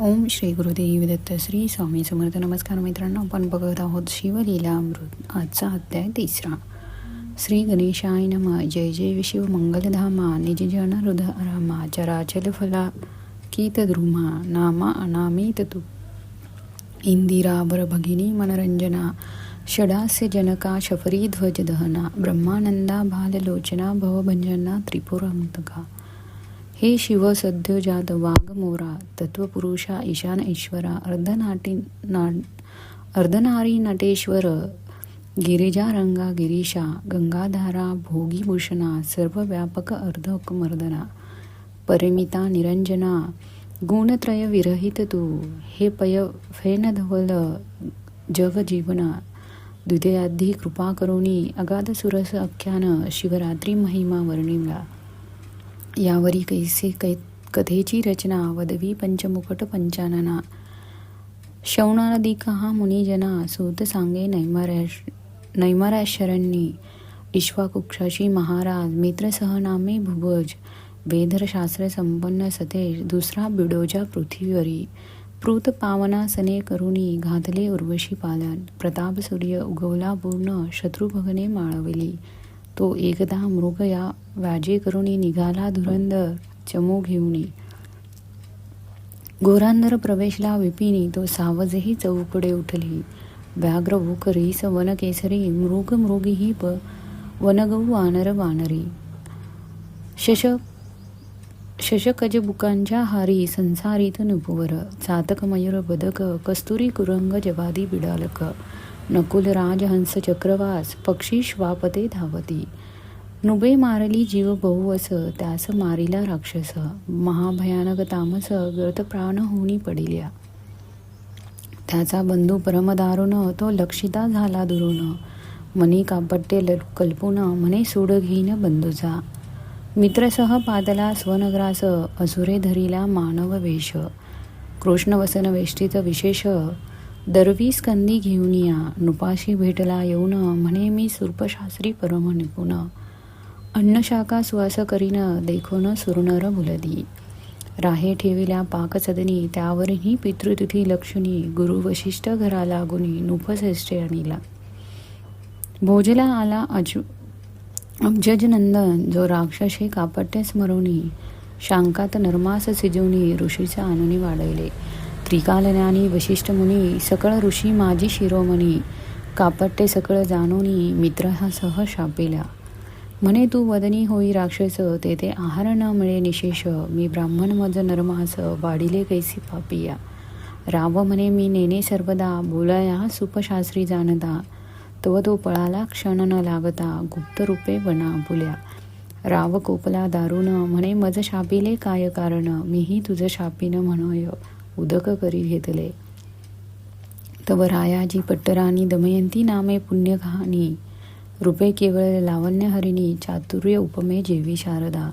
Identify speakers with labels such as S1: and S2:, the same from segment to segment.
S1: ओम श्री गुरुदेव दत्त श्री स्वामी समर्थ. नमस्कार मित्रांनो आपण बघत आहोत शिवलीला अमृत. आजचा अध्याय तिसरा. श्री गणेशाय नम. जय जय शिव मंगलधामा. निज जन हृदरामा चराचल फला कीत द्रुमा. नामा अनामित तू. इंदिरा वर भगिनी मनरंजना. षडास्य जनका शफरी ध्वज दहना. ब्रह्मानंदा बाललोचना भवभंजना त्रिपुरांतका हे शिव सद्य जात वाघ मोरा तत्वपुरुषा ईशान ईश्वरा अर्धनाटी ना अर्धनारी नटेश्वर गिरिजारंगा गिरीशा गंगाधारा भोगीभूषणा सर्वव्यापक अर्धकमर्दना परिमिता निरंजना गुणत्रय विरहित तू हे पय फेनधवल धवल जग जीवना कृपा करुणी अगाध सुरस आख्यान शिवरात्री महिमा वर्णिला यावरी कैसे कै कथेची रचना वदवी पंचमुकट पंचानना। शौणादिका हा मुनिजना सूत सांगे नैमराश नैमराशरण्यी। इश्वाकुक्षाशी महाराज मित्रसहनामे भुवज वेधरशास्त्र संपन्न सतेज दुसरा बिडोजा पृथ्वीवरी। पृत पावना सने करुणी घातले उर्वशी पालन। प्रताप सूर्य उगवला पूर्ण शत्रुभगने माळवली। तो एकदा मृग या व्याजे करुणी निघाला धुरंधर चमू घेऊनी. गोरांधर प्रवेशला विपिनी तो सावजही चौकडे उठली. व्याघ्र भूक रीस वन केसरी मृग मृगीही प वनगौ वानर वानरी. शश शशकज बुकांच्या हारी संसारीत नुपुवर चातक मयूर बदक कस्तुरी कुरंग जवादी बिडालक. नकुल राजहंस चक्रवास पक्षी श्वापते धावती. नुबे मारली जीव बहुवस त्यास मारिला राक्षस. महाभयानक तामस गत प्राण होणी पडिल्या. त्याचा बंधू परमदारुण तो लक्षिता झाला दुरून मनी कापट्टे ल कल्पून म्हणे सूड घेईन बंधूचा. मित्रसह पादला स्वनगरास असुरे धरीला मानव वेश. कृष्णवसन वेष्टीत विशेष दरवी स्कंदी घेऊन या. नुपाशी भेटला येऊन. म्हणे मी सुर्पशास्त्री परम निपुण. अन्नशाखा सुवास करीन. देखोन सुरनर भुलदी राहे ठेविल्या पाकसदनी. त्यावरही पितृतिथी लक्षणी गुरु वशिष्ठ घरा लागुनी नुपश्रेष्ठे आणिला भोजला आला अजू अब्जज नंदन जो राक्षसे कापट्य स्मरुणी शांकात नर्मास सिजवणी ऋषीचा अनुनी वाढवले. त्रिकालज्ञानी वशिष्ठ मुनी सकळ ऋषी माझी शिरोमणी कापट्टे सकळ जाणोनी मित्र हा सह म्हणे तू वदनी होई राक्षस तेथे आहार न मिळे निशेष मी ब्राह्मण मज नरमास वाढिले कैसी पापिया. राव म्हणे मी नेने सर्वदा बोलाया सुपशास्त्री जाणता तव तो पळाला क्षण न लागता गुप्त रूपे वना बुल्या राव कोपला दारुण म्हणे मज शापिले काय कारण मीही तुझं शापीन म्हणोय. उदक करी घेतले. तव रायाजी पट्टराणी दमयंती नामे पुण्यकहाणी रूपे केवळ लावण्यहरिणी चातुर्य उपमे जेवी शारदा.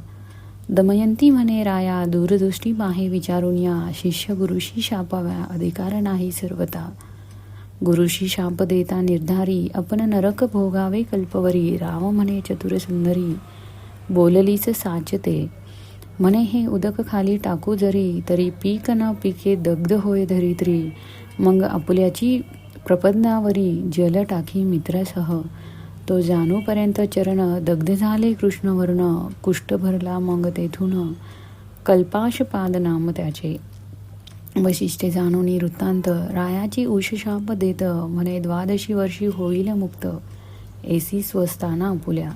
S1: दमयंती म्हणे राया दूरदृष्टी माहे विचारून या. शिष्य गुरुशी शापाव्या अधिकार नाही सर्वता गुरुशी शाप देता निर्धारी अपन नरक भोगावे कल्पवरी. राव म्हणे चतुर सुंदरी. बोललीच साचते. म्हणे हे उदक खाली टाकू जरी तरी पीक न पिके दग्ध होय धरित्री. मग आपुल्याची प्रपदनावरी जल टाकी मित्रासह. तो जानूपर्यंत चरण दग्ध झाले कृष्णवर्ण कुष्ठ भरला मग तेथून. कल्पाशपाद नाम त्याचे. वशिष्ठे जाणून वृत्तांत रायाची उषशाप देत म्हणे द्वादशी वर्षी होईल मुक्त. एसी स्वस्ताना आपुल्या.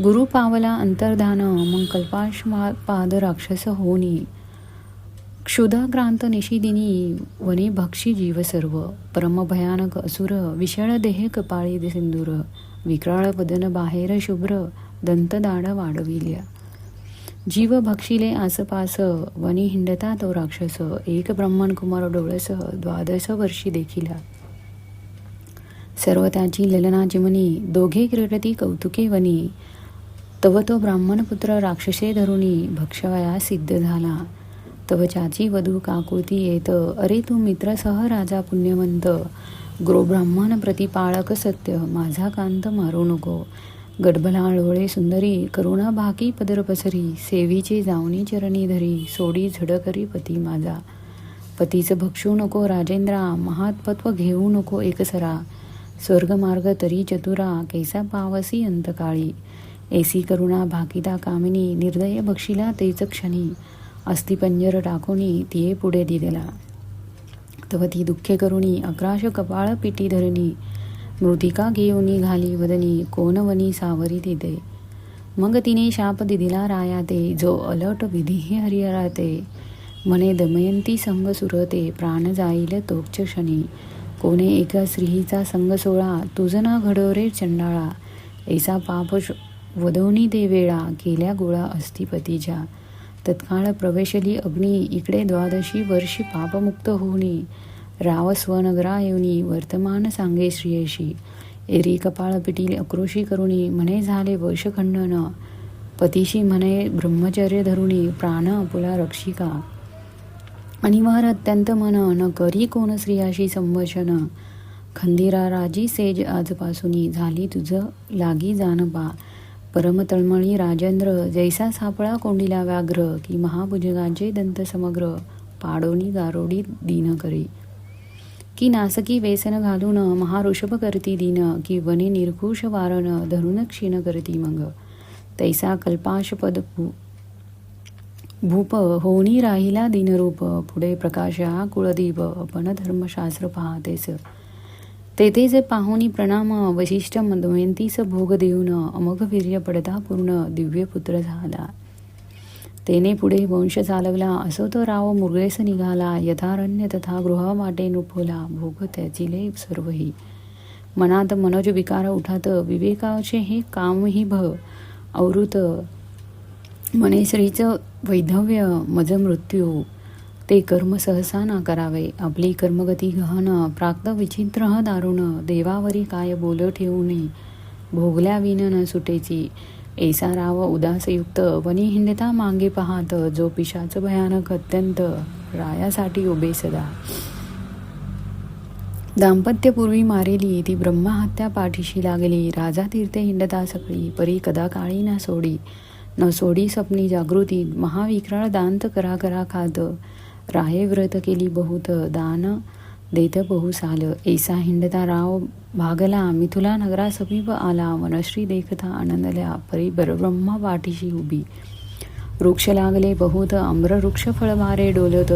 S1: गुरु पावला अंतर्धान मग कल्पाशपाद राक्षस होनी। क्षुधाक्रांत निशिदिनी वने भक्षी जीव सर्व। परमभयानक असुर विषळ देह कपाळी सिंदूर। विक्राळ वदन बाहेर शुभ्र दंतदाड वाढविल्या। जीव भक्षिले आसपास वनी हिंडता तो राक्षस। एक ब्राह्मण कुमार डोळस द्वादश वर्षी देखिला। सर्व त्याची ललना चिमनी दोघे क्रीडती कौतुके वनी। तव तो ब्राह्मणपुत्र राक्षसे धरुणी भक्षवया सिद्ध झाला. तव चाची वधू काकुती येत अरे तू मित्रसह राजा पुण्यवंत. ब्राह्मण प्रतिपाळक सत्य माझा कांत मारू नको. गडबलाळोळे सुंदरी करुणा भाकी पदर पसरी सेवीचे चरणी धरी सोडी झडकरी पती माझा. पतीचं भक्षू नको राजेंद्रा महात्पत्व घेऊ नको एकसरा. स्वर्गमार्ग तरी चतुरा कैसा पावसी अंतकाळी. एसी करुणा भाकिता कामिनी निर्दय बक्षिला तेच क्षणी अस्थिपंजर टाकुनी तिये पुढे दिलेला. तव ती दुःखे करुणी अक्राश कपाळ पिटी धरणी मृतिका घेऊनी घाली वदनी कोणवनी सावरी दिदे मग तिने शाप दिदिला राया ते जो अलट विधी हरिहराते. मने दमयंती संग सुरते प्राण जाईल तोक्ष क्षणी. कोणे एका स्त्रीचा संग सोळा तुझ ना घडोरे चंडाळा. ऐसा पाप वदवणी दे वेळा केल्या गोळा अस्थिपतीच्या तत्काळ प्रवेशली अग्नी इकडे द्वादशी वर्षी पापमुक्त होऊनी. राव स्वनगरा येऊनी वर्तमान सांगे श्रियेशी. एरी कपाळ पिटील अक्रोशी करुणी म्हणे झाले वर्षखंडन पतीशी म्हणे ब्रह्मचर्य धरुणी प्राण अपुला रक्षिका. अनिवार अत्यंत मन न करी कोण स्त्रियाशी संभाषण खंदिरा राजी सेज आजपासूनी झाली तुझ लागी जानपा परमतळमळी राजेंद्र जैसा सापळा कोंडीला व्याघ्र की महाभुजगाचे दंत समग्र पाडोनी गारोडी दीन करी की नासकी वेसन घालून महाऋषभ करती दीन की वने निर्घुष वारण धरून क्षीण करती मग. तैसा कल्पाशपद भू भूप होणी राहिला दिनरूप पुढे प्रकाश हा कुळदीप आपण धर्मशास्त्र पाहतेस. तेथे जे पाहुणी प्रणाम वशिष्ठ मदवयंतीस भोग देऊन अमोघ वीर्य पडता पूर्ण दिव्य पुत्र झाला. तेने पुढे वंश चालवला असो तो राव मुरगेस निघाला यथारण्य तथा गृह वाटे नुफोला भोग त्याचिले सर्वही. मनात मनोज विकार उठात विवेकाचे हे कामही भ अवृत. मनेश्रीचं वैधव्य मज मृत्यू. ते कर्म सहसा ना करावे. आपली कर्मगती गहन प्राक्त विचित्र दारुण देवावरी काय बोल ठेवू नये भोगल्या विन न सुटेची. ऐसा राव उदासयुक्त वनी हिंडता मागे पाहात जो पिशाच भयानक अत्यंत रायासाठी उभे सदा. दाम्पत्यपूर्वी मारेली ती ब्रह्महत्या पाठीशी लागली. राजा तीर्थे हिंडता सकळी परी कदा काळी ना सोडी. न सोडी सपनी जागृती महाविक्राळ दांत करा करा खात. राहे व्रत केली बहुत दान देत बहुसाल ऐसा हिंडता राव भागला मिथुला नगरा समीप आला. वनश्री देखता आनंदल्या परी ब्रह्मा पाठीशी उभी. वृक्ष लागले बहुत आम्र वृक्ष फळवारे डोलत.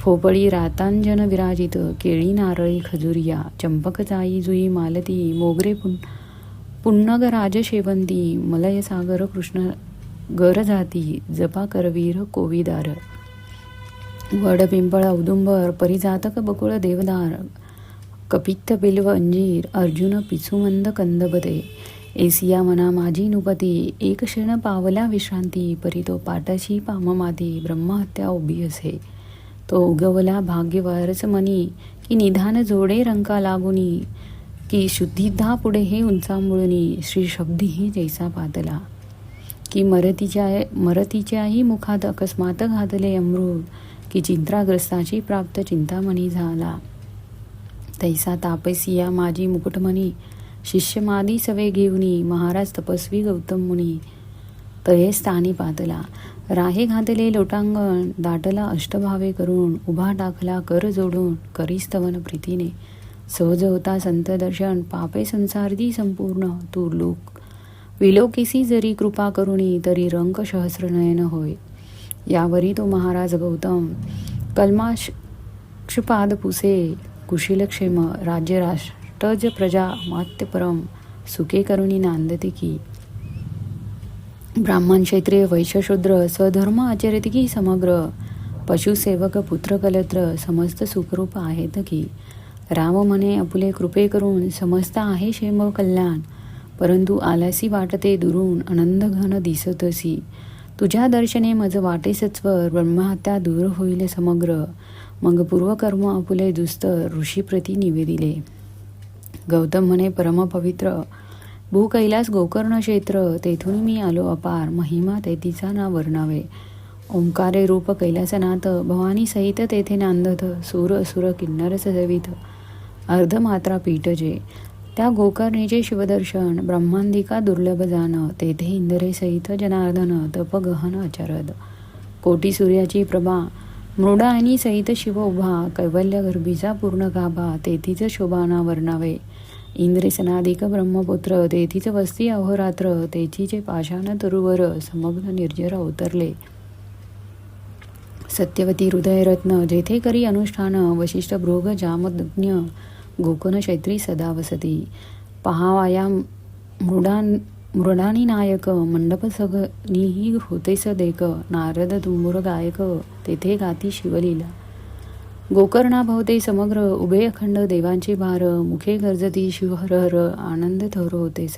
S1: फोपळी रातांजन विराजित केळी नारळी खजुरिया. चंपक जाई जुई मालती मोगरे पुन पुन्नग राज शेवंती मलय सागर कृष्ण गर जाती जपा करवीर कोविदार. वड पिंपळ औदुंबर परिजातक बकुळ देवदार कपित्त बिल्व अंजीर अर्जुन पिसुमंद कंदबदे एसिया मना माझी नुपती एक क्षण पावला विश्रांती परी तो पाममाती ब्रह्महत्या उभी असे. तो उगवला भाग्यवारच मनी की निधान जोडे रंका लागुनी की शुद्धिधा पुढे हे उंचामुळनी श्री शब्दीही जैसा पातला. की मरतीच्या मरतीच्याही मुखात अकस्मात घातले अमृत की चिंताग्रस्ताची प्राप्त चिंतामणी झाला. तैसा तापसिया माझी मुकुटमणी शिष्यमादी सवे घेऊनी महाराज तपस्वी गौतम मुनी. तये स्थानी पातला. राहे घातले लोटांगण दाटला अष्टभावे करून उभा टाकला कर जोडून करीस्तवन प्रीतीने. सहज होता संत दर्शन पापे संसारदी संपूर्ण तू लोक विलोकेसी जरी कृपा करुणी तरी रंग सहस्रनयन होय. यावरी तो महाराज गौतम कल्माश क्षपाद पुसे कुशीलक्षेम राज्य राष्ट्रज प्रजा मात्यपरम सुखे करुणी नांदते की। ब्राह्मण क्षत्रिय वैश्यशूद्र स्वधर्म आचरते की समग्र। पशुसेवक पुत्रकलत्र समस्त सुखरूप आहेत की। राम मने आपुले कृपे करून समस्त आहे क्षेम कल्याण परंतु आलासी वाटते दुरून आनंद घन दिसतसी तुझ्या दर्शने मज वाटे सत्वर ब्रह्महत्या दूर होईल समग्र. मग पूर्वकर्म आपुले दुस्तर ऋषीप्रती निवेदिले. गौतम म्हणे परमपवित्र भू कैलास गोकर्ण क्षेत्र तेथून मी आलो अपार. महिमा तेथीचा ना वर्णावे. ओंकारे रूप कैलासनाथ भवानी सहित तेथे नांदथ सूर असुर किन्नर सजवित. अर्धमात्रा पीठजे त्या गोकर्णीचे शिवदर्शन ब्रह्मांदिका दुर्लभ जान तेथे इंद्रे सहित जनार्दन तप गहन अचरद कोटी सूर्याची प्रभा मृडा आणि सहित शिव उभा कैवल्य गर्भीचा पूर्ण गाभा तेथीच शोभाना वर्णावे. इंद्रेसनादिक ब्रह्मपुत्र तेथीच वस्ती अहोरात्र तेथीचे पाषाण तरुवर समग्र निर्जर अवतरले सत्यवती हृदयरत्न जेथे करी अनुष्ठान वशिष्ठ भृग जामज्ञ गोकर्ण शैत्री सदा वसती पहावाया मृडा मृडानी नायक मंडप सगनीही होते सदेक नारद तुंबुर गायक तेथे गाती शिवलीला। गोकर्णा भवते समग्र उभे अखंड देवांचे भार मुखे गर्जती शिवहरहर आनंद थर होतेस।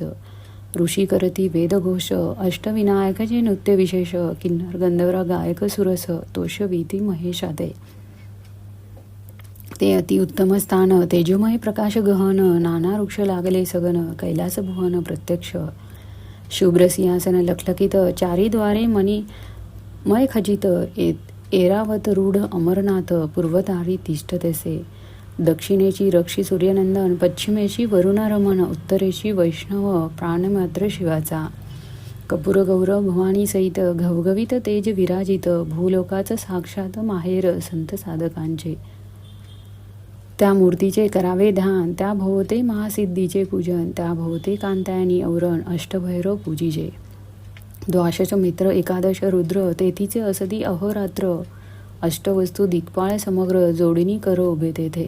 S1: ऋषी करती वेदघोष अष्टविनायकाचे नृत्य विशेष किन्नर गंधर्व गायक सुरस तोष भीती महेशादे। ते अतिउत्तम स्थान तेजोमय प्रकाश गहन नाना वृक्ष लागले सगन कैलास भुवन प्रत्यक्ष. शुभ्र सिंहासन लखलखित चारीद्वारे मनी मय खचित ए- एरावत रूढ अमरनाथ पूर्वतारी तिष्ठ तेसे. दक्षिणेची रक्षी सूर्यनंदन पश्चिमेची वरुणारमण उत्तरेची वैष्णव प्राणमात्र शिवाचा. कपूर गौरव भवानी सहित घवघवीत तेज विराजित भूलोकाचं साक्षात माहेर संत साधकांचे. त्या मूर्तीचे करावे ध्यान त्या भोवते महासिद्धीचे पूजन त्या भोवते कांतायनी औरण अष्टभैरव पूजिजे. द्वाशच मित्र एकादश रुद्र तेथीचे असती अहोरात्र अष्टवस्तू दिग्पाळ समग्र जोडणी कर उभे तेथे.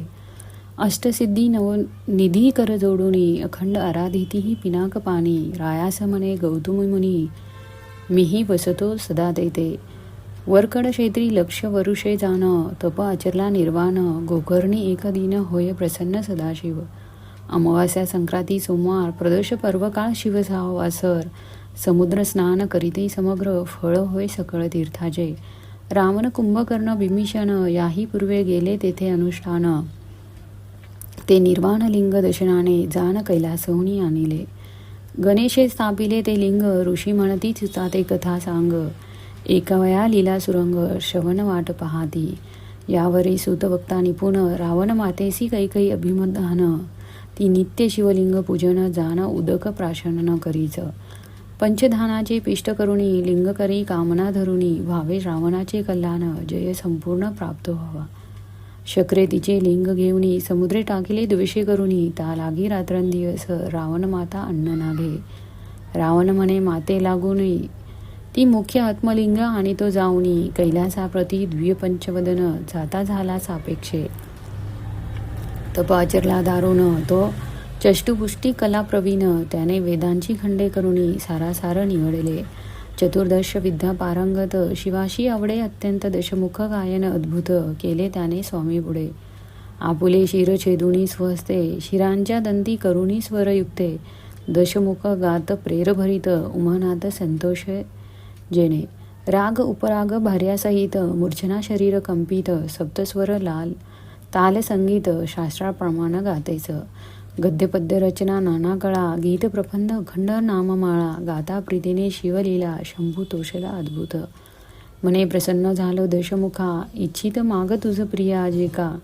S1: अष्टसिद्धी नव निधी कर जोडुनी अखंड आराधितीही पिनाक पाणी रायासमने गौतम मुनी मीही बसतो सदा तेथे. वरकड क्षेत्री लक्ष वरुषे जाण तप आचरला निर्वाण गोकर्णी एक दिन होय प्रसन्न सदाशिव. अमावास्या संक्रांती सोमवार प्रदोष पर्वकाळ शिवसाव वासर समुद्र स्नान करीते समग्र फळ होय सकळ तीर्थाचे रावण कुंभकर्ण भीमिषण याही पूर्वे गेले तेथे अनुष्ठान. ते निर्वाण लिंग दर्शनाने जाण कैलासहुनी आणिले. गणेशे स्थापिले ते लिंग ऋषी म्हणती सुचा ते कथा सांग. एकवया लीला सुरंग श्रवण वाट पहाती. यावरी सुतवक्ता निपुण रावण मातेसी कैकई अभिमदान ती नित्य शिवलिंग पूजन जाण उदक प्राशन न करीच. पंचधानाचे पिष्ट करुणी लिंग करी कामना धरुणी व्हावे रावणाचे कल्याण जय संपूर्ण प्राप्त व्हावा. शक्रे तिचे लिंग घेऊनी समुद्रे टाकिले द्वेषे करुणी ता लागी रात्रंदिवस रावण माता अन्न नाघे. रावण म्हणे माते लागून ती मुख्य आत्मलिंग आणि तो जाऊनी. कैलासाप्रती द्विपंचवदन जाता झाला सापेक्षे. तपाचरला दारुण तो चष्टुपुष्टी कलाप्रवीण त्याने वेदांची खंडे करुणी सारासार निवडले. चतुर्दश विद्या पारंगत शिवाशी आवडे अत्यंत दशमुख गायन अद्भुत केले त्याने स्वामी पुढे. आपुले शिर छेदुणी स्वहस्ते शिरांच्या दंती करुणी स्वरयुक्ते. दशमुख गात प्रेरभरित उमानात संतोष जेणे राग उपराग भार्यासहित मूर्छना शरीर कंपित सप्तस्वर लाल ताल संगीत शास्त्राप्रमाण गातेचं गद्यपद्य रचना नाना कळा गीत प्रबंध अखंड नाममाळा गाता प्रीतीने शिवलीला शंभू तोषला अद्भुत. मने प्रसन्न झालो दशमुखा इच्छित माग तुझ प्रिया जे का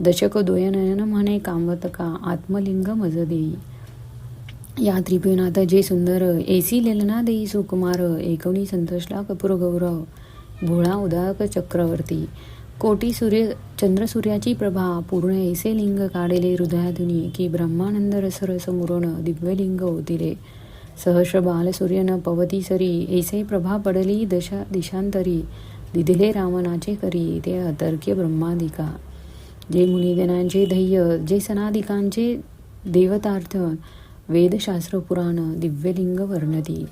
S1: दशक दोयनयन म्हणे कामवत का आत्मलिंग मज देई या त्रिभुवनात जे सुंदर एसी लेलना देई सुकुमार एकवणी संतोषला कपूर गौरव भोळा उदाक चक्रवर्ती कोटी सूर्य चंद्रसूर्याची प्रभा पूर्ण ऐसे लिंग काढेले हृदयाधुनी की ब्रह्मानंद रसरस मुरण दिव्यलिंग होतिले सहस्र बालसूर्यन पवती सरी ऐसे प्रभा पडली दशा दिशांतरी दिदिले रावणाचे करी ते अतर्क्य ब्रह्मादिका. जे मुनिजनांचे ध्येय जे सनादिकांचे देवतार्थ वेदशास्त्र पुराण दिव्यलिंग वर्णती.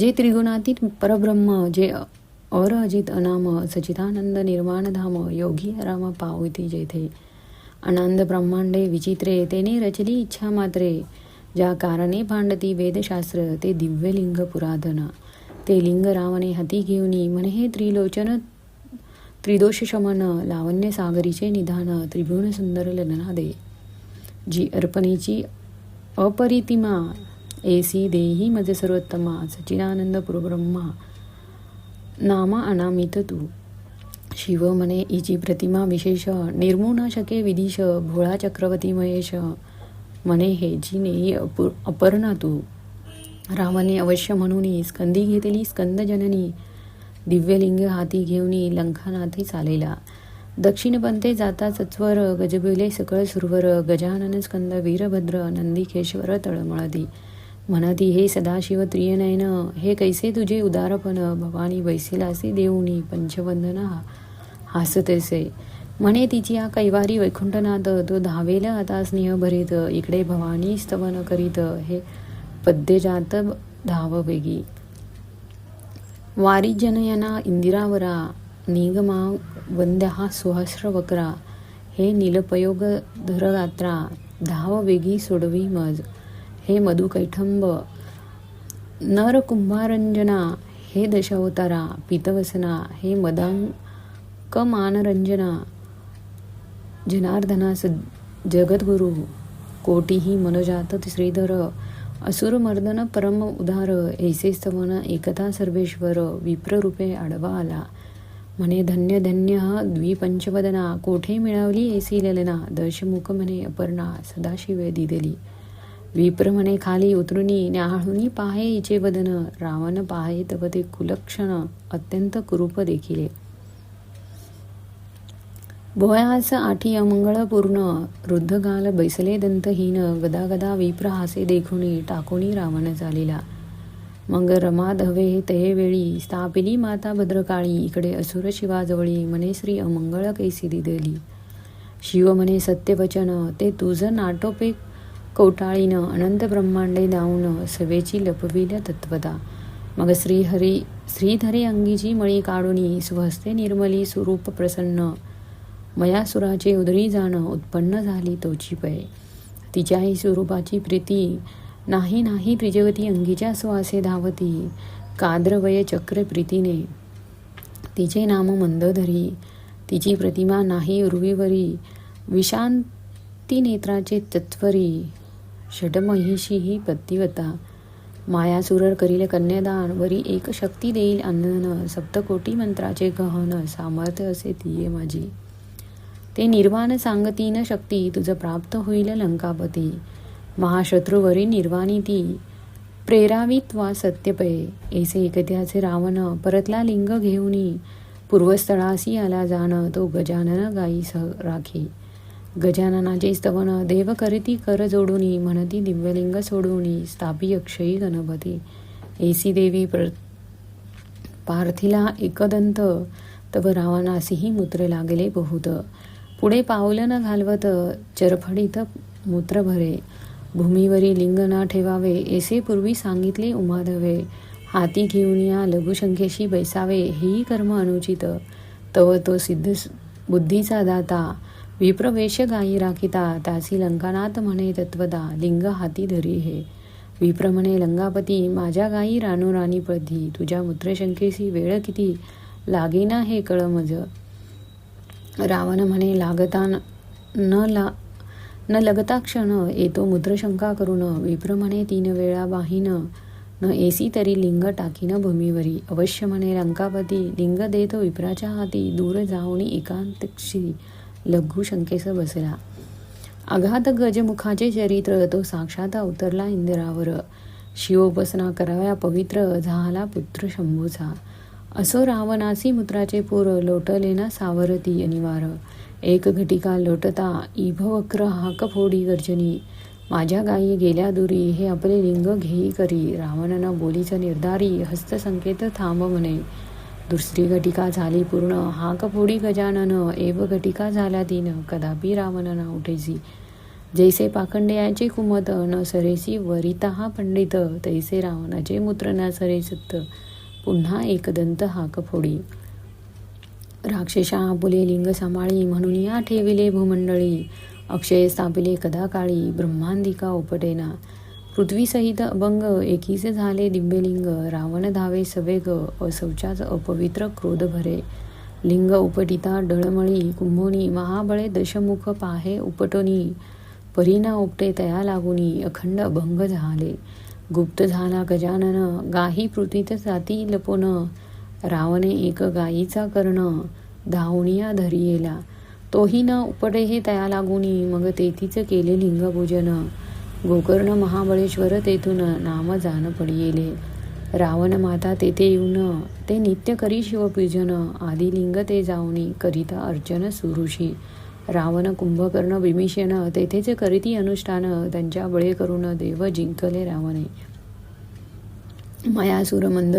S1: जे त्रिगुणातीत परब्रह्म जे अरजित अनाम सचिदानंद निर्वाणधाम योगी राम पावती जेथे. अनंद ब्रह्मांडे विचित्रे तेने रचली इच्छा मात्रे. ज्या कारणे भांडती वेदशास्त्र ते दिव्यलिंग पुराधन ते लिंग रावणे हती घेऊनी म्हणे हे त्रिलोचन त्रिदोष शमन लावण्य सागरीचे निधान त्रिभुवन सुंदर ललनादे जी अर्पणेची अपरितिमा एसी देही मजे सर्वोत्तमा सच्चिदानंद पुरब्रह्मा नामा अनामित तू। शिव म्हणे इची प्रतिमा विशेष निर्मूळ शके विदिश भोळा चक्रवर्ती महेश म्हणे हे जी नेई अपूर अपर्णा तू। रामाने अवश्य म्हणून स्कंदी घेतली स्कंद जननी दिव्यलिंग हाती घेऊनी लंखानाथी चालेला। दक्षिण पंथे जाता सत्वर गजबिले सकळ सुरवर गजानन स्कंद वीरभद्र नंदिकेश्वर तळमळदी. म्हणती हे सदाशिव त्रियनयन हे कैसे तुझे उदारपण? भवानी बैसिलासी देऊनी पंचवंदन हासतेसे म्हणे तिची या कैवारी वैकुंठनाथ तो धावेल आता स्नेह भरीत इकडे भवानी स्तवन करीत हे पद्यजात धाव वेगी वारी जनयना इंदिरावरा निगमा वंद्या सुहस्रवक्रा हे नीलपयोग धरगात्रा धाव वेगी सोडवी मज हे मधुकैठंब नर कुंभारंजना हे दशावतारा पीतवसना हे मदांक मानरंजना जनार्दना जगद्गुरु कोटीही मनोजात श्रीधर असुरमर्दन परम उदार ऐसे स्तवन एकता सर्वेश्वर विप्ररूपे आडवा आला म्हणे धन्य धन्य द्विपंचवदना कोठे मिळवली ऐसी ललना दशमुख म्हणे अपर्णा सदाशिवे दिदली. विप्र म्हणे खाली उतरुनी न्याहाळुनी पाहे इचे वदन रावण पाहे तव ते कुलक्षण अत्यंत कुरूप देखिले. भोयास आठी अमंगळ पूर्ण रुद्धगाल बैसले दंतहीन गदा गदा विप्र हासे देखुनी टाकुनी रावण चालिला. मग रमाधवे तये वेळी स्थापिली माता भद्रकाळी इकडे असुर शिवाजवळी मने श्री अमंगळ कैसी दिदेली शिव म्हणे सत्यवचन ते तुझं नाटोपे कौटाळीनं अनंत ब्रह्मांडे दाऊन सवेची लपविल्या तत्वता मग श्रीहरी श्रीधरी अंगीची मळी काढुनी स्वहस्ते निर्मली स्वरूप प्रसन्न. मयासुराचे उदरी जाणं उत्पन्न झाली तोची पै. तिच्याही स्वरूपाची प्रीती नाही नाही त्रिजगती अंगीच्या स्वासे धावती काद्रवय चक्र प्रीतीने. तिचे नाम मंदधरी तिची प्रतिमा नाही उर्वीवरी विशांती नेत्राचे तत्वरी षडमहिषी ही पतिवता मायासुरर करील कन्यादान वरी एक शक्ती देईल अन्न सप्तकोटी मंत्राचे गहन सामर्थ्य असे तिये माझी. ते निर्वाण सांगतीन शक्ती तुझं प्राप्त होईल लंकापती. महाशत्रूवरी निर्वाणी ती. प्रेरावी वा सत्यपये ऐसे एकत्याचे रावण परतला लिंग घेऊनी. पूर्वस्थळासी आला जाण तो गजानन गाई सह राखी. गजाननाचे स्तवन देव करीती कर जोडुनी म्हणती दिव्यलिंग सोडुनी स्थापी अक्षयी गणपती. एसी देवी प्र पार्थिला एकदंत तव रावणासीही मूत्र लागले बहुत. पुढे पावलं न घालवत चरफडीत मूत्र भरे. भूमीवरी लिंग ना ठेवावे एसे पूर्वी सांगितले उमाधवे. हाती घेऊन या लघुसंख्येशी बैसावे हेही कर्म अनुचित. तव तो सिद्ध बुद्धीचा दाता. विप्रवेश गायी राखिता त्यासी लंकानाथ म्हणे तत्वदा लिंग हाती धरी हे. विप्र म्हणे लंगापती माझ्या गायी रानोराणी पळती तुझ्या मूत्रशंकेशी वेळ किती? लागेना हे कळ मज रावण म्हणे लागता न ला न लगता क्षण येतो मूत्रशंका करून विप्रमणे तीन वेळा वाहीन न एसी तरी लिंग टाकीन भूमीवरी. अवश्य म्हणे रंकापती लिंग देतो विप्राच्या हाती दूर जाऊन एकांतक्षी लघु शंकेस बसला. आघात गजमुखाचे चरित्र तो साक्षात अवतरला इंदिरावर. शिवोपासना कराव्या पवित्र झाला पुत्र शंभूचा. असो रावणासी मूत्राचे पूर लोटले ना सावरती अनिवार. एक घटिका लोटता इभवक्र हाक फोडी गर्जनी. माझ्या गायी गेल्या दुरी हे आपले लिंग घेई करी. रावणानं बोलीचा निर्धारी हस्तसंकेत थांब म्हणे. दुसरी घटिका झाली पूर्ण हाकफोडी गजानन. एव घटिका झाल्या तीन कदापि रावण उठेसी. जैसे पाखंड्याचे कुमत न सरेसी वरिता पंडित. तैसे रावणाचे मूत्र न सरेसत. पुन्हा एकदंत हाक राक्षसा आपुले लिंग सांभाळी म्हणून या ठेविले भूमंडळी. अक्षय स्थापिले कदा काळी ब्रह्मांदिका उपटेना पृथ्वीसहित अभंग एकीचे झाले दिव्यलिंग रावण धावे सवेग असौचाच अपवित्र क्रोध भरे. लिंग उपटिता डळमळी कुंभोनी महाबळे दशमुख पाहे उपटोनी. परीना उपटे तया लागुनी अखंड अभंग झाले. गुप्त झाला गजानन गाही पृथ्वीत जाती लपोन. रावणे एक गायीचा कर्ण धावणिया धरियेला. तोही न उपटे हे तया लागुनी मग तेथीच केले लिंगपूजन गोकर्ण महाबळेश्वर तेथून नाम जाण पडियेले. रावण माता तेथे येऊन ते नित्य करी शिवपूजन आदिलिंग ते जाऊनी करिता अर्चन सुरुषी रावण कुंभकर्ण भीमिषण तेथेच करीती अनुष्ठान त्यांच्या बळे करून देव जिंकले रावणे. मयासुर मंद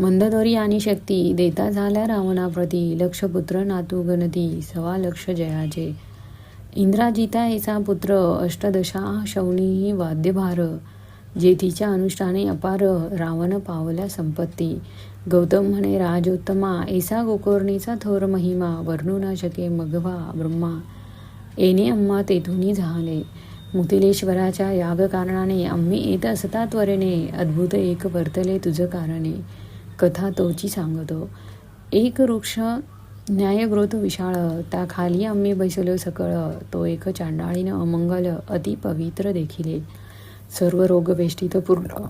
S1: मंददरी आणि शक्ती देता झाल्या रावणाप्रती. लक्षपुत्र नातू गणती सवा लक्ष जयाचे. इंद्राजिता येचा पुत्र अष्टदशा शौनी वाद्यभार. जेथीच्या अनुष्ठाने अपार रावण पावल्या संपत्ती. गौतम म्हणे राजोत्तमा ऐसा गोकर्णीचा थोर महिमा वर्णू न शके मघवा ब्रह्मा. येणे अम्मा तेथूनही झाले. मुतिलेश्वराच्या याग कारणाने आम्ही येत असता त्वरेने अद्भुत एक वर्तले तुझ कारणे. कथा तोची सांगतो. एक वृक्ष न्यायग्रोत विशाळ त्या खाली आम्ही बैसलो सकळ तो एक चांडाळीनं अमंगल अति पवित्र देखिले. सर्व रोगवेष्टित पूर्ण.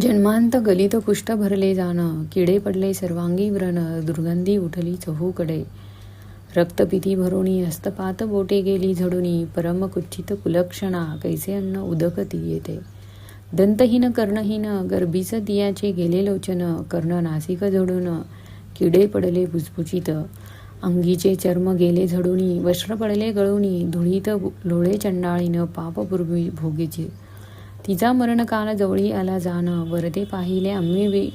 S1: जन्मांत गलित कुष्ठ भरले जाणं किडे पडले सर्वांगी व्रण दुर्गंधी उठली चहूकडे रक्तपिती भरुणी हस्तपात बोटे गेली झडुनी परमकुच्छित कुलक्षणा कैसे अन्न उदकती येते? दंतहीन कर्णहीन गर्भीच दियाचे गेले लोचन कर्ण नासिक झडून किडे पडले भुसभुचित अंगीचे चर्म गेले झडुनी वस्त्र पडले गळुनी धुळीत लोळे चंडाळीन पाप पूर्वी भोगीचे. तिचा मरणकाल जवळी आला जाण वरदे पाहिले आम्ही वि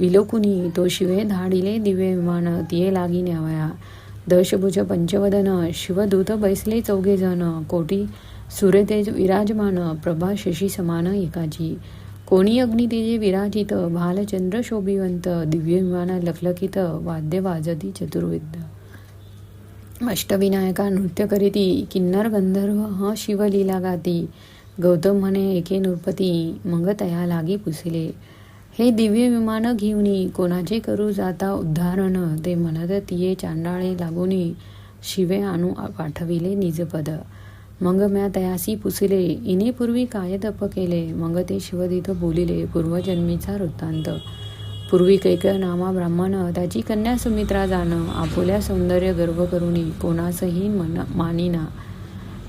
S1: विलोकुनी तो शिवे धाडिले दिवे विमान तिये लागी न्यावया दशभुज पंचवदन शिवदूत बैसले चौघे जण कोटी सूर्यतेज विराजमान प्रभा शशी समान एकाची कोणी अग्नितेजे विराजित भालचंद्र शोभिवंत दिव्य विमान लखलखित वाद्य वाजती चतुर्विद अष्टविनायका नृत्य करीती किन्नर गंधर्व ह शिवलीला गाती गौतम म्हणे एके नृपती मग तया लागी पुसले. हे दिव्य विमान घेऊनी कोणाचे करू जाता उद्धारण ते म्हणत तिये चांडाळे लागूनी शिवे आणू पाठविले निजपद. मग म्या तयासी पुसिले. इने पूर्वी काय तप केले? मग ते शिवदित बोलिले पूर्वजन्मीचा वृत्तांत. पूर्वी कैकय नामा ब्राह्मण त्याची कन्या सुमित्रा जाण आपुल्या सौंदर्य गर्व करुणी कोणासही मन मानिना.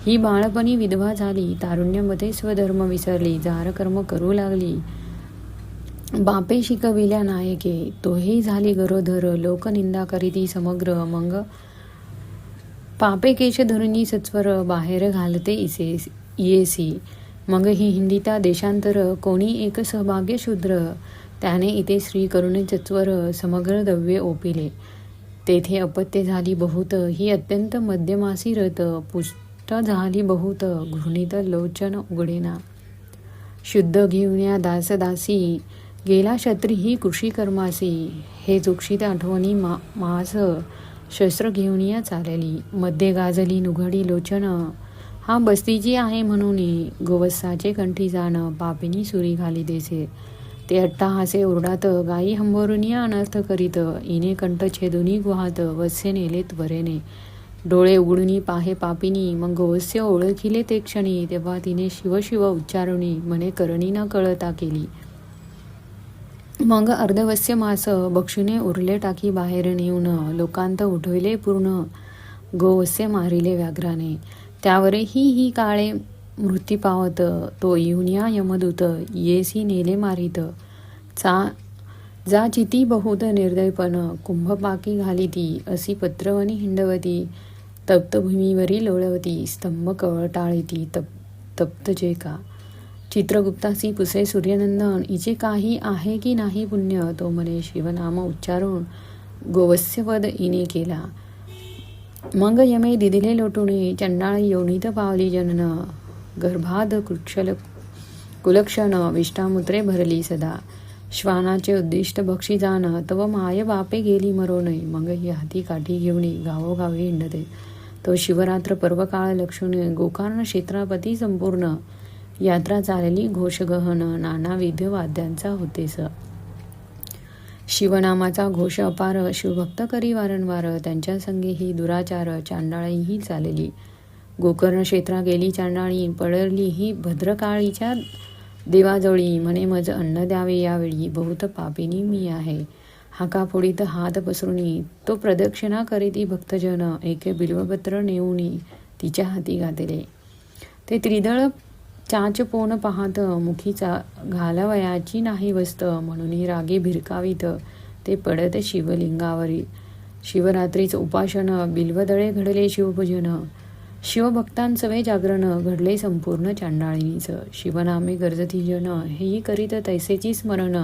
S1: ही बाळपणी विधवा झाली तारुण्यमध्ये स्वधर्म विसरली जारकर्म करू लागली. बापे शिकविल्या नायके तोही झाली गरोधर लोकनिंदा करीती समग्र मंग पापे केश धरुणी सत्वर बाहेर घालते इसे येसी. मग ही हिंदिता देशांतर कोणी एक सहभाग्य शूद्र? त्याने इथे श्री करुणे चत्वर समग्र दव्ये ओपिले. तेथे अपत्य झाली बहुत ही अत्यंत मध्यमासी रत पुष्ट झाली बहुत घृणित लोचन उघडेना. शुद्ध घेऊन या दासदासी गेला शत्री ही कृषी कर्मासी हे चुक्षित आठवणी मा मास शस्त्र घेऊन या चालली. मध्ये गाजली नुघडी लोचन. हा बस्तीची आहे म्हणून गोवत्साचे कंठी जाणं पापिनी सुरी घाली देसे. ते अट्टाहासे ओरडात गायी हंबरून अनर्थ करीत. इने कंठ छेदुनी गुहात. वस्से नेले त्वरेने डोळे उघडूनी पाहे पापिनी. मग गोवस्य ओळखिले ते क्षणी. तेव्हा तिने शिवशिव उच्चारुणी मने करणी न कळता केली. मग अर्धवस्य मास बक्षीने उरले टाकी बाहेर नेऊन लोकांत उठविले पूर्ण गोवस्य मारिले व्याघ्राने. त्यावरही ही काळे मृत्यू पावत तो येऊन यमदूत येसी नेले मारित. चा जा चिती बहुत निर्दयपण कुंभपाकी घालिती असी पत्रवनी हिंडवती तप्तभूमीवरी लोळवती स्तंभ कवळटाळी तप तप्त जे चित्रगुप्ता सी पुसे सूर्यनंदन इचे काही आहे की नाही पुण्य? तो म्हणे शिवनाम उच्चारून गोवस्यवध इने केला. मग यमे दिदिले लोटुणे चंडाळी योनित पावली जनन. गर्भाद कुक्षल कुलक्षण विष्टामुत्रे भरली सदा. श्वानाचे उद्दिष्ट बक्षी जाण तव माय बापे गेली मरो नये मग ही हाती काठी घेऊन गावोगावी हिंडते. तो शिवरात्र पर्वकाळ लक्ष्मी गोकर्ण क्षेत्रापती संपूर्ण. यात्रा चालली. घोषगहन नानाविध वाद्यांचा होतेस. शिवनामाचा घोष अपार. शिवभक्त करी वारंवार. त्यांच्या संगे ही दुराचार. चांडाळीही चालली. गोकर्ण क्षेत्रा गेली चांडाळी. पडली ही भद्रकाळीच्या देवाजवळी. म्हणे मज अन्न द्यावे यावेळी. बहुत पापिनी मी आहे. हाका फोडीत हात पसरुनी. तो प्रदक्षिणा करीती भक्तजन. एके बिल्वपत्र नेऊनी. तिच्या हाती घातले ते त्रिदळ चाच पोन पाहत मुखीचा घालावयाची नाही वस्त म्हणून रागे भिरकावीत. ते पडत शिवलिंगावरी. शिवरात्रीच उपासन बिल्वदळे घडले शिवपूजन शिवभक्तांचवे जागरण घडले संपूर्ण चांडाळीचं शिवनामे गरजती जन हेही करीत तैसेची स्मरण.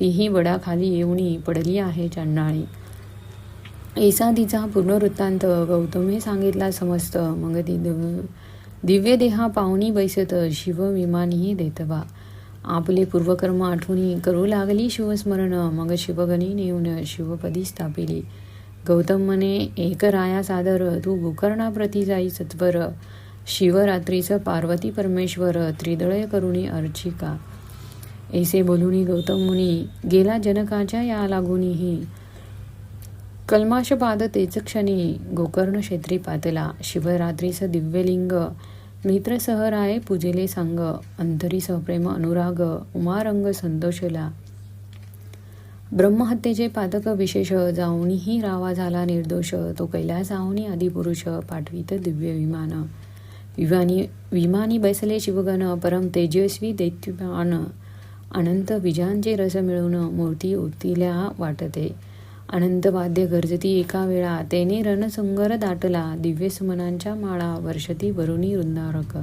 S1: तीही वडाखाली येऊनी पडली आहे चांडाळी. ऐसा तिचा पूर्ण वृत्तांत गौतमे सांगितला समस्त. मग ती दिव्य देहा पाहुणी बैसत शिव विमानीही देतवा. आपले पूर्वकर्म आठवणी करू लागली शिवस्मरण. मग शिवगणी नेऊन शिवपदी स्थापिली. गौतम म्हणे एक राया सादर तू गोकर्णाप्रती जाई सत्वर. शिवरात्रीचं पार्वती परमेश्वर त्रिदळय करुणी अर्चिका. ऐसे बोलुनी गौतम मुनी गेला जनकाच्या या लागुनीही. कल्माशपाद तेच क्षणी गोकर्ण क्षेत्री पातला. शिवरात्रीचं दिव्यलिंग मित्रसह राय पूजेले सांग अंतरी सप्रेम अनुराग उमारंग संतोषला. ब्रह्महत्येचे पातक विशेष जाऊनीही रावा झाला निर्दोष तो कैलास आहुनी आदिपुरुष पाठवित दिव्य विमान. विमानी विमानी बैसले शिवगण परम तेजस्वी दैत्यमान अनंत विजांचे रस मिळून मूर्ती उतिल्या वाटते. अनंत वाद्य गरजती एका वेळा. तेने रणसंगर दाटला. दिव्य सुमनांच्या माळा. वर्षती वरुणी वृंदारक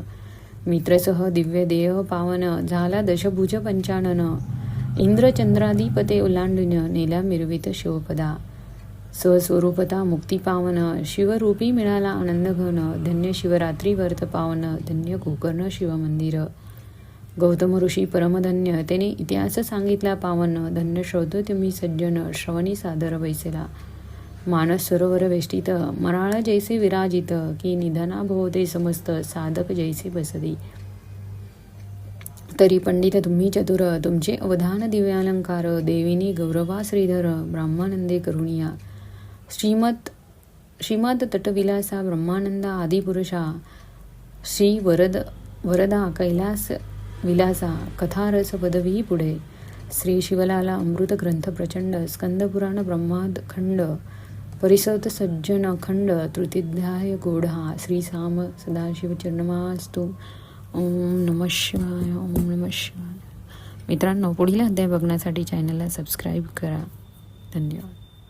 S1: मित्रसह दिव्य देह पावन. झाला दशभुज पंचानन. इंद्रचंद्राधिपते ओलांडून नेल्या मिरवित शिवपदा. स्वस्वरूपता मुक्ती पावन. शिवरूपी मिळाला आनंद घन धन्य शिवरात्री वर्त पावन. धन्य गोकर्ण शिवमंदिर. गौतम ऋषी परमधन्य त्याने इतिहास सांगितला पावन धन्य श्रोत तुम्ही सज्जन श्रवणी सादर वैसेला. मानस सरोवर वेष्टित मराळ जैसे विराजित की निधना भोवते समस्त साधक जैसे बसदी तरी पंडित तुम्ही चतुर तुमचे अवधान दिव्यालंकार देवीनी गौरवा श्रीधर ब्रह्मानंदे करुणिया. श्रीमत श्रीमद तटविलासा ब्रह्मानंदा आदिपुरुषा श्री वरद वरदा कैलास विलासा कथारस पदवी पुढे. श्री शिवलाला अमृत ग्रंथ प्रचंड स्कंदपुराण ब्रह्माद खंड परिसत सज्जन खंड तृतीध्याय गोढा. श्री साम सदाशिव चरणमास्तु. ओम नम शिवाय ओम नम शिवाय. मित्रांनो पुढील अध्याय बघण्यासाठी चॅनलला सबस्क्राईब करा. धन्यवाद.